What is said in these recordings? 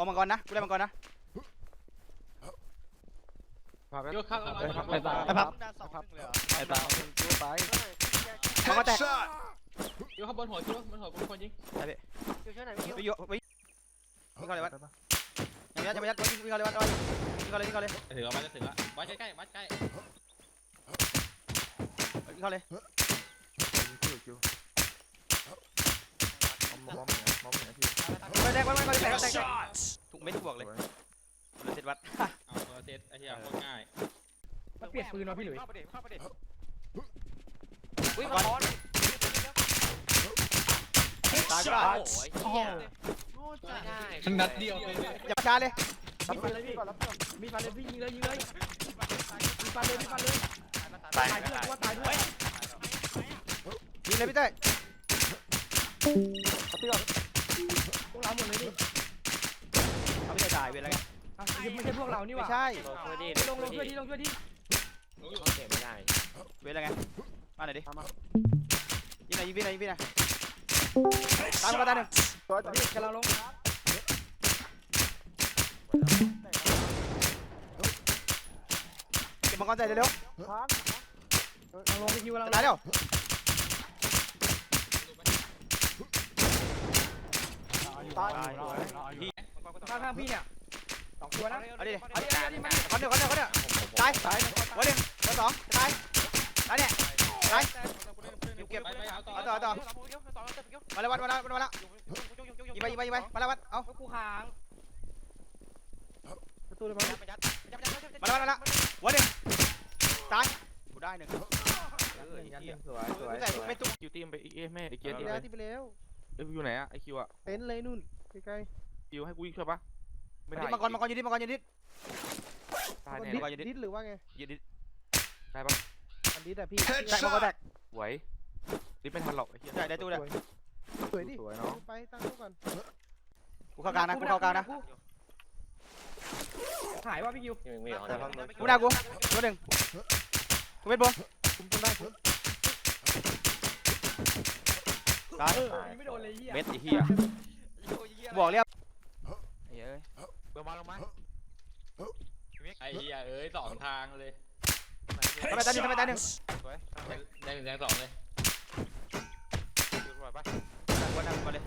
เอามังกรนะกูได้มังกรนะโยกเข้าเอาไปพับไปไปตาไอ้พับไอ้ตากูไปมังกรแตกโยกเข้าบนหัวคิวบนหัวกูคนยิงอยู่ช่วยหน่อยพี่ไปโยไปวิ่งเข้าเลยวัดยังไม่ยัดยังไม่ยัดวิ่งวิ่งเข้าเลยวัดวิ่งเข้าเลยวิ่งเข้าเลยถึงแล้วมันจะถึงแล้ววัดใกล้ๆวัดใกล้วิ่งเข้าเลยคิวคิวมอมเหนือมอมเหนือพี่ไปแตกวัดวัดวัดแตกแตก ถูกเม็ดบวกเลยเสร็จวัด เอาตัวเซตไอ้เหี้ยโคตรง่ายมันเปลี่ยนปืนวะพี่หลุยวิ่งมังกรตายก็ได้โอ้โหง่ายมันนัดเดียวเลยอย่าช้าเลยมีฟันเลยพี่มีฟันเลยพี่ยิงเลยยิงเลยมีฟันเลยมีฟันเลยตายตายด้วยว่าตายด้วยยิงเลยพี่เต้ยพวกเราหมดเลยดิเอาพี่เต้ยตายเวรอะไรไงอะไม่ใช่พวกเรานี่หไม่ว่าใช่ลงลงช่วยที่ลงช่วยที่เวรอะไรไงมาหน่อยดิยิงหน่อยยิงพี่หน่อยยิงพี่หน่อยตายมังกรตายหนึ่งนี่กำลังลงเก็บมังกรใส่เร็วกำลังลงพี่คิวกำลังๆตายเร็ว ข้างข้างพี่เนี่ยสองตัวนะเอาดิเอาดิเอาดิมาคนเดียวคนเดียวคนเดียวตายตายคนหนึ่งคนสองตายตายเนี่ยตายเก็บไปไปเอาต่อเอาต่อเอาต่อมาแล้ววัดมาแล้วมาแล้วยิงไปยิงไปยิงไปมาแล้ววัดเอากูค้างประตูเลยมั้งมาแล้ววัดมาแล้ววันหนึ่งตายกูได้หนึ่งเออยันเหี้ยสวยสวยแต่ไม่ตุ้มคิวตีมไปเอ้แม่ไอเกียร์ที่ตีแล้วเลยที่ไปแล้วเอ้ยอยู่ไหนอะไอคิวอะเต็นท์เลยนู่นใกล้ คิวให้กูยิงช่วยปะไม่ได้มังกรมังกรยืนดิมังกรยืนดิๆตายมันแน่ดิดดิดหรือว่าไงยืนดิได้ปะมันดิดอะพี่แตกมังกรแตกไหวรีบไม่ทันหรอกไอ้เหี้ยใช่ได้ตู้เลยสวยดิสวยเนาะไปตั้งตู้ก่อนกูเข้ากลางนะกูเข้ากลางนะหายว่าพี่คิวกูได้กูตัวหนึ่งกูเป็นบงคุมจนได้ตายเออยิงไม่โดนเลยเหี้ยเม็ดไอ้เหี้ยบอกเรียบ เอ้ยลงมาลงมาไอ้เหี้ยเอ้ยสองทางเลยทำไมตายหนึ่งทำไมตายหนึ่งแดงแดงสองเลยวันนั้นมาเลย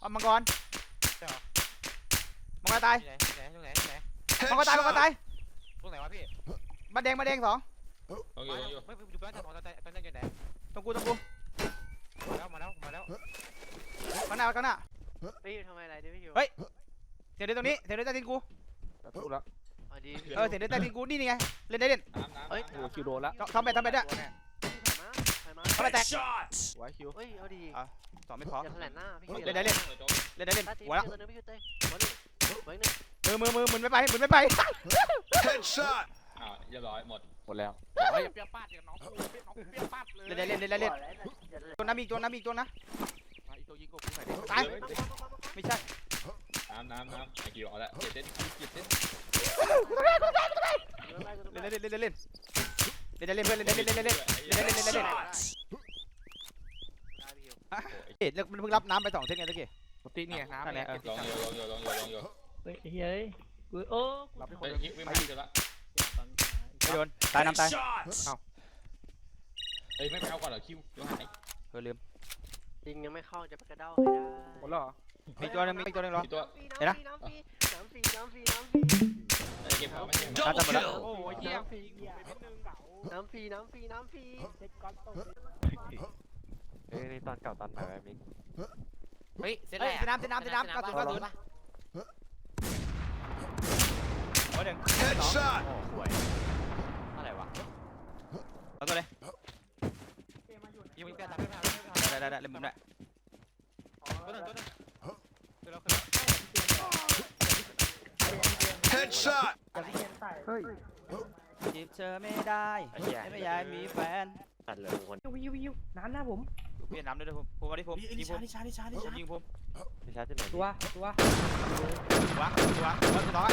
เอามังกรมังกรตายมังกรตายมังกรตายบันแดงบันแดงสองลงอยู่ลงอยู่ตรงกูตรงกูข้างหน้าข้างหน้า พี่ทำไมอะไรดิพี่คิวเสียงเดินตรงนี้เสียงเดินใต้ตีนกูประตูละอ๋อดีเออเสียงเดินใต้ตีนกูนี่นี่ไงเล่นได้เล่น น้ำน้ำเฮ้ยโอ้คิวโดนละทำไปทำไปด้วยถ่ายมาทำไปแตกไหวคิว เฮ้ยเอาดีสองไม่พอ อย่าแถลงหน้าพี่คิวเล่นได้เล่นเล่นได้เล่นตาตีหัวแล้วพี่คิวตัวนึงพี่คิวเต้หัวหนึ่งหัวหนึ่งมือมือมือหมุนไม่ไปหมุนไม่ไปอ้าวเรียบร้อยหมด หมดแล้ว เฮ้ยเปียกปาดกับน้องกูเปียกน้องกูเปียกปาดเลยเล่นได้เล่นเล่นได้เล่นตัวน้ำอีกตัวน้ำอีกตัวนะ มาอีโตยิงกูกูใส่ดิตาย ไม่ใช่น้ำน้ำน้ำไอ้กิวเอาละเจ็ดเส้นเจ็ดเส้นเล่นได้เล่นเล่นเล่นเล่นเล่นได้เล่นเพื่อนเล่นได้เล่นเล่นเล่นเล่นเล่นได้เล่นเล่นได้เล่นเอ๊ะแล้วมันเพิ่งรับน้ำไปสองเซตไงตะกี้ปกติเนี่ยน้ำเนี่ยลองอยู่ลองอยู่ลองอยู่ลองอยู่เฮ้ยเฮ้ยกูโอ้รับให้คเฮ้นยวิ่งมาดีละไม่โดนตายน้ำตายเฮ้ยไม่ไปเอาก่อนเหรอคิวเดี๋ยวหายเออลืม จริงยังไม่เข้าจะไปกระเด้าให้ได้หมดแล้วเหรอมีตัวนึงมีตัวนึงรอมีตัวน้ำฟรีน้ำฟรีน้ำฟรีน้ำฟรีน้ำฟรีไอ้เก็บเขาไม่เก็บน้ำจับหมดแล้ว โอ้ยเหี้ยน้ำฟรีน้ำฟรีน้ำฟรีน้ำฟรีเอ้ยตอนเก่าตอนใหม่มิกเฮ้ยเซตน้ำเซตน้ำเซตน้ำเก้าศูนย์เก้าศูนย์โอ้หนึ่งสองอะไรวะเอาตัวเลยยิงไป ได้ได้ได้เล่นมุมได้เฮ้ยจีบเธอไม่ได้ไม่อยากมีแฟนตัดเลยคนวิววิวน้ำหน้าผมเปลี่ยนน้ำด้วยผมผมมาดิผมยิงผมยิงผมไม่ใช่ที่ไหนตัวตัววางวางวางตัวน้อย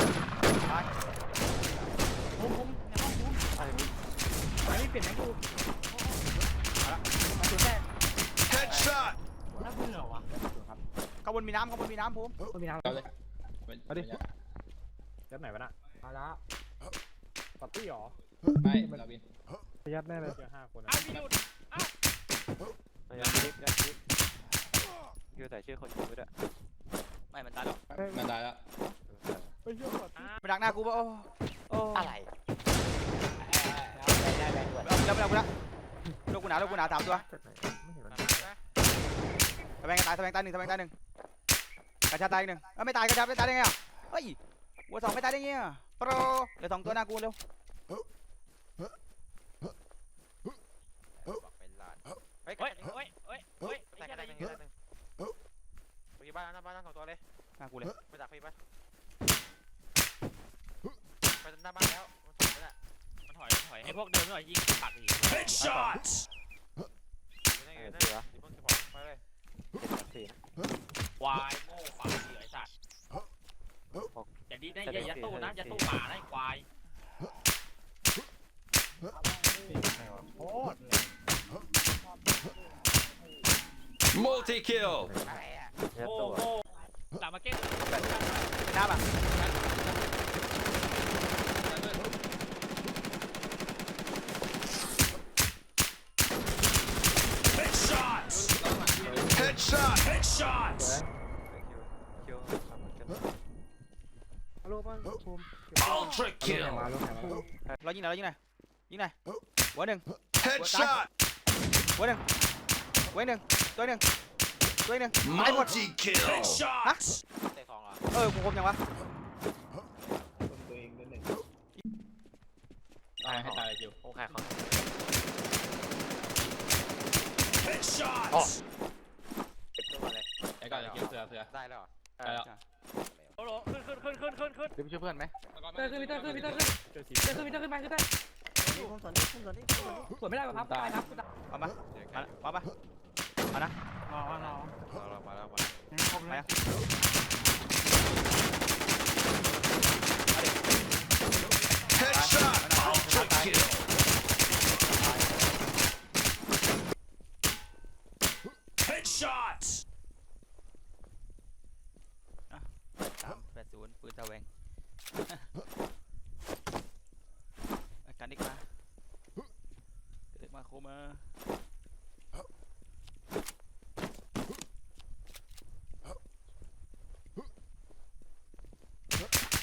ผมผมในห้องผมไอ้เปลี่ยนไหมกูมาตัวแรก น่าเบื่อวะเก้าข้างบนมีน้ำข้างบนมีน้ำภูมิไม่มีน้ำเอาเลยเอาดิยัดไหนวะน่ะมาละปาร์ตี้หรอไม่เราบินพยัดแน่เลยเจอห้าคนอ้าวพี่หยุดเอายังคลิปยังคลิปคิวใส่ชื่อคนยิงไว้ด้วยไม่มันตายแล้วมันตายแล้วเฮ้ยเยอะกว่ามาดักหน้ากูปะโอ้โอ้อะไรแล้วแล้วแล้วลูกกูหนาลูกกูหนาสามตัว ไม่เห็นมันตะแบงตายตะแบงตายหนึ่งตะแบงตายหนึ่งกระชาตายอีกหนึ่งเอ้าไม่ตายกระชาไม่ตายได้ไงอะเฮ้ยวัวสองไม่ตายได้ไงอะโปรเหลือสองตัวหน้ากูเร็วเป็นลานเฮ้ยเฮ้ยเฮ้ยเฮ้ยเฮ้ยแต่กระดาษหนึ่งกระดาษหนึ่งไปบ้านหน้าบ้านหน้าสองตัวเลยหน้ากูเลยไปดักพี่ไปไปหน้าบ้านแล้วมันถอยไปแล้วมันถอยมันถอยไอ้พวกเดิมหน่อยยิงปัดอีก Headshots อยู่นั่นอยู่นั่นอยู่เพิ่งเก็บของไปเลย เจ็ดสามสี่นะ วายโง่ป่าเสือไอ้สัตว์อย่าดีนะอย่ายัดตู้นะยัดตู้ป่านะไอ้ควายโอ้ย Multi kill. อะไรอะเนื้อโง่ตัว โง่หลังมาเก็ตเป็นน้ำอะ Headshots. Headshot. Headshots. คิวคิวทำเหมือนกันฮัลโหลบ้านภูมิ Ultra แข่ง kill. มาลูกแข่งมาเรายิงไหนเรายิงไหนยิงไหนหัวหนึ่ง Headshot. หัวหนึ่งหัวหนึ่งตัวหนึ่งตัวหนึ่งตายหมด Multi kill. Headshots. เตะสองเหรอเออกูคมยังวะตัวเองเป็นหนึ่งตายให้ตายเลยคิวโอ้ใครเขา Headshots. เก็บตัวมาเลย ไอ้ก่ อนจะคิวเสือเสือ ได้แล้วเหรอตายแล้วโอ้โหขึ้นขึ้นขึ้นขึ้นขึ้นขึ้นเดี๋ยวไปช่วยเพื่อนไหมเตอร์ขึ้นพีเตอร์ขึ้นพีเตอร์ขึ้นเจอทีเตอร์ขึ้นพีเตอร์ขึ้นไปขึ้นไปนี่ผมสอนนี่ผมสอนนี่ผมสอนนี่สวนไม่ได้ป่ะครับตายครับเอามามามาปะรอรอมาแล้วมาแล้วมาแล้วมา Headshot. Ultra kill. Headshots. สามแปดศูนย์ปืนตะแวงอาการนิกมาเด็กมาโคมา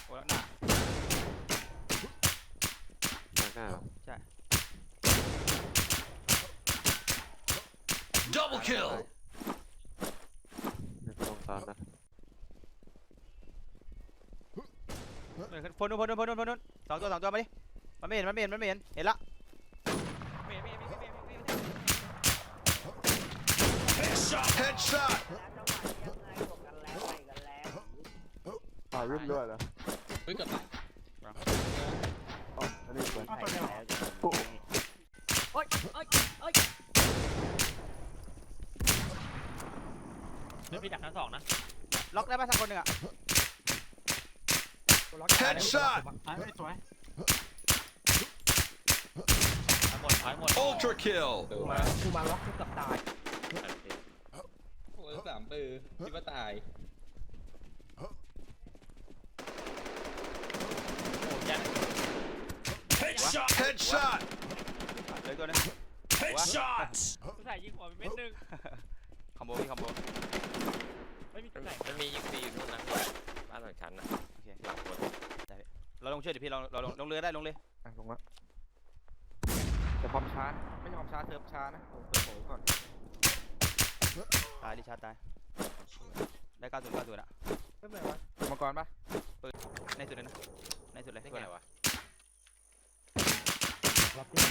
โอ้แล้วหน้า หน้า Double kill. หนึ่งสองสามนะเออพ้นนู้นพ้นนู้นพ้นนู้นพ้นนู้นสองตัวสองตัวมาดิมันไม่เห็นมันไม่เห็นมันไม่เห็นเห็นละ Headshot. Headshot. ต่อรุ่นด้วยเหรอเฮ้ยเกือบตาย อ๋ออันนี้เหมือน โอ้ยโอ้ยโอ้ย เดี๋ยวพี่ดักทั้งสองนะ ล็อก ได้ป่ะสักคนหนึ่งอะ Headshot. ถอยหมดถอยหมด Ultra kill. กูมากูมาล็อกกูกับตายโอ้ยสามปือคิดว่าตายโอ้ยยัน Headshot. Headshot. เหลยตัวหนึง Headshots. ผู้ชายยิงหัวเป็นเม็ดหนึงคอมโบพี่คอมโบ ไม่มีไหนมันมียิงฟรีอยู่นู่นนะบ้านหลังชั้นนะโอเคเราลงช่วยดิพี่เราเราลงลงเรือได้ลงเลยอะลงละแต่ความช้านะไม่ใช่ความช้าเทิร์ฟช้านะผมเติมโผก่อนตายดิชาร์จตายได้เก้าศูนย์เก้าศูนย์อะไม่เป็นไรวะเติมมังกรปะในสุดเลยนะในสุดเลยได้ไงวะล็อกที่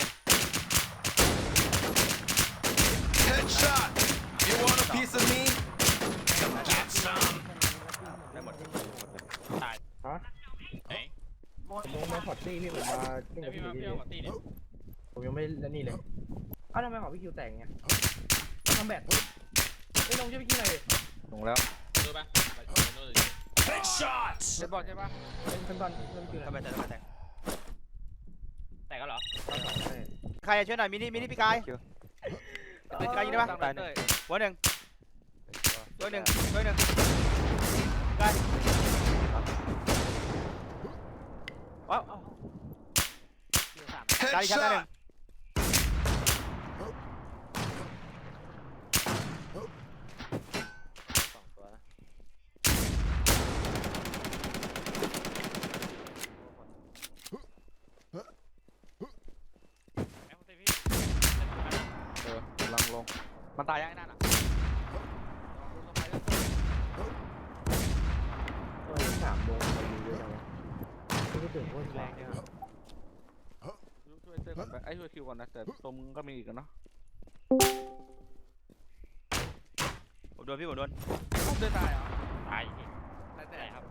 Headshot. You want a piece of me? Get some. ได้หมดไหนผมมาพอดตี้พี่ผมมาเล่นเดี๋ยกับวพี่พี่มาดีเพี่ยวมาตีเนี่ยผมยังไม่แล้วนี่เลยอ้าวทำไมของพี่คิวแต่งเงี้ยทำแบบไม่ลงช่วยพี่คิวหน่อยดิลงแล้วดูป่ะไปโน่นเลย Headshots. เซตบอลใช่ปะเป็นเป็นบอลเริ่มคิวหน่เข้าอยไปแต่เข้าไปแต่แต่ก็เหรอใครจะช่วยหน่อยมินิมินิพี่กายคิวเป็นกายยิงได้ปะ ตายหนึ่งหัวหนึ่ง ตัวตัวหนึ่งตัวหนึ่งไกลว้าวไกลชาร์จได้หนึ่ง Headshot. สองตัวนะเออกำลังลง มันตายยังไอ้นั่นอะ เออสามโมงไปดูเยอะจังวะไม่ได้ตื่น โคตรแรแรงงเนี่ยช่วยเต้ก่อนไปไอ้ยช่วยคิวก่อนนะแต่ตัวมึงก็มีอีกอะเนาะผมโดนพี่ผมโดนเต้ตายเหรอตายพี่ตายแต่ไหนครับ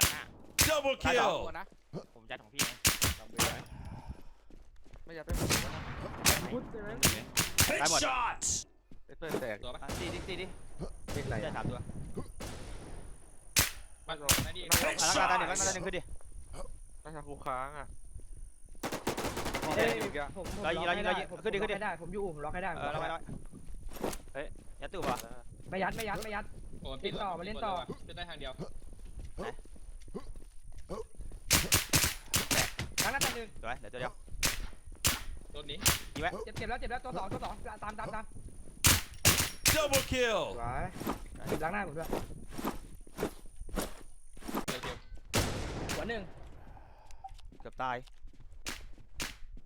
ตายหน้า Double ตายสอง kill. ตัวนะผมยัดของพี่นะจำไว้ไหมไม่อยากได้ผมวะนะพูดเลย Headshot. ไอ้เต้แตกอะตีดิตีดิเด็กไรได้สามตัวมันลงนะดิอะร่างกายตายหนึ่งร่างกายตายหนึ่งขึ้นดิน่าจะคูค้างอะเอ้ยอีกอะผมผมเรายิงล็เราอกยิงให้เราได้ยิงผมขึ้นดิล็ขึ้อนกดิให้ได้ผมอยู่ผมล็อกให้ได้เออเราไปเราเฮ้ยยัดตู้ป่ะไม่ยัดไม่ยัดไม่ยัด โอ้เล่นต่อมาเล่นต่อ จะได้ทางเดียวครั้งหน้าตาหนึ่งสวยเดี๋ยวตัวเดียวรถนี้เจ็บเจ็บแล้วเจ็บแล้วตัวสองตัวสองตามตามตาม Double kill. สวยเจ็บล้างหน้าผมด้วยเดี๋ยวเดี๋ยวหัวหนึ่ง เกือบตาย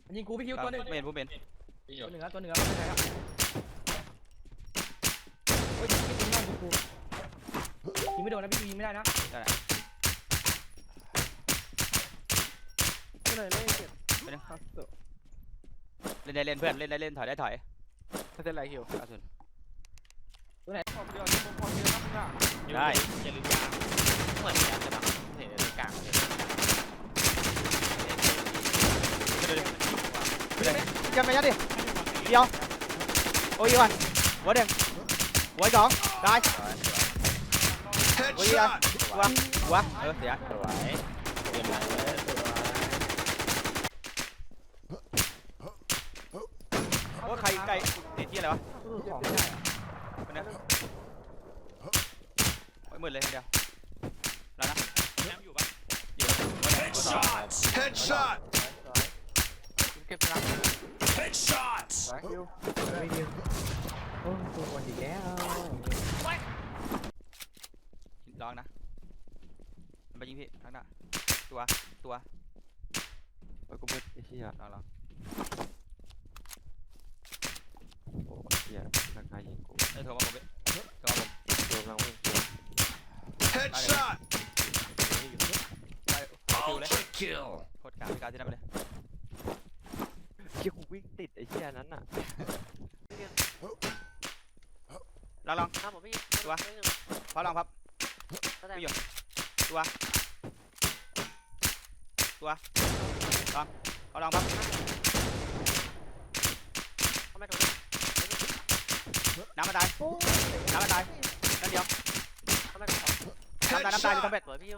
มันยิงกูพี่คิวตัวหนึ่งไม่เห็นผมเห็นพี่หยตัวดหนึ่งแล้วตัวหนึ่งแล้วไม่ใช่ครับโอ้ยยิงไม่โดนยิงกูยิงไม่โดนนะพี่คิวยิงไม่ได้นะก็เลยเล่นเก็บเล่นได้เล่นเพื่อนเล่นได้เล่นถอยได้ถอยถ้าเต้นไรคิวกระสุนพอเดียวพอเดียวนะมึงอะได้ อย่าลืมยาเหมือนยัดเลยนะเห็นในกลางเลยยังไม่ยัดดิเดียวโอ้ยวันหั วหนึ่งหัวสองตาย Headshot. หัวหัวเออเสีย สวยเรียบร้อยเลย โอ้ใครใครติดที่อะไรวะ ของไม่ได้อะ มันเนี่ยโอ้ยหมื่นเลยทีเดียวแล้วนะ แอมอยู่ปะ อยู่หัวสอง Headshot. Headshot. เก็บนะ Headshot. ไรคิว ไม่ยิงโอ้ยตัวคนอีกแล้ว ลองนะ มันไปยิงพี่ข้างหน้าตัวตัวโอ้ยกูมืดไอ้เหี้ยลองลองโอ้ยเหี้ยร่างกายยิงกูเอ้ยโทรมาผมพี่โทรมาผมโดนลังวิ่งกู Headshot. ได้คิวเลย Ultra kill. โคตรกลางพี่กลางที่นั่นไปเลยเหี้ยกูวิ่งติดไอ้เหี้ยนั้นอะลองลอง ครับผมพี่ตัว พอลองพับก็ได้ไม่หยุด ตัว ตัวลองเอาลองพับทำไมตรงนี้น้ำมาตายน้ำมาตายนั่นเดียวทำไมตรงนี้น้ำตายน้ำตายอยู่ตรง Headshot. เป็ดสวยพี่ยู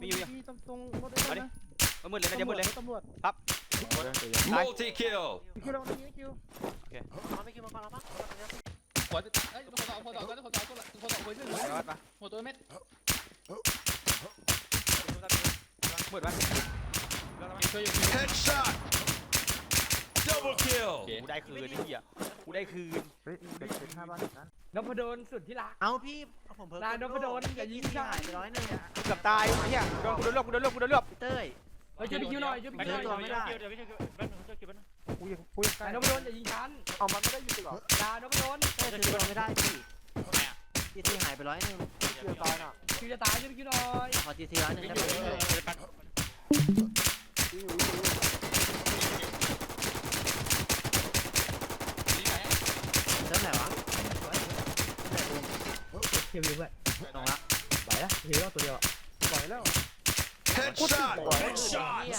มีอยู่อยู่ตรงตรงรถได้ไหมเอามืดเลยนะเดี๋ยวมืดเลย ตำรวจ Multi kill. คิวเรานี้คิวเอาไม่คิวมาก่อนแล้วปะหัวจะเอ้ยคนสองคนสองคนสองคนสองคนสองคนหนึ่งเดี๋ยววัดมาหัวตัวเม็ด มืดมาช่วยอยู่ Headshot. Double kill. กูได้คืนไอ้เหี้ยกูได้คืนเฮ้ยเป็นเป็นห้าบ้านนะนพดลสุดที่รัก เอาพี่ผมเพิ่งลานพดลอย่ายิงฉันหายไปร้อยหนึ่งอะเกือบตายไอ้เหี้ยโดนกูโดนรวบกูโดนรวบกูโดนรวบเต้ยเฮ้ยช่วยพี่คิวหน่อยช่วยพี่ไม่คิวหน่อยไม่ได้เดี๋ยวไม่ใช่แป๊บนึงช่วยคิวแป๊บนึงกูยังกูยังใกล้ลานพดลอย่ายิงฉันเอามันไม่ได้ยิงหรอลานพดลเต้ยคือไม่ได้พี่ จีทีหายไปร้อยหนึ่งเกือบตายอะคิวจะตายช่วยพี่คิวหน่อยขอจีทีร้อยหนึ่งไม่ได้อยู่ไหมเลยแป๊บเริ่มไหนวะคิวคิวเพื่อนตรงละไหวละคิวรอบตัวเดียวอะปล่อยแล้ว Headshot. Headshot.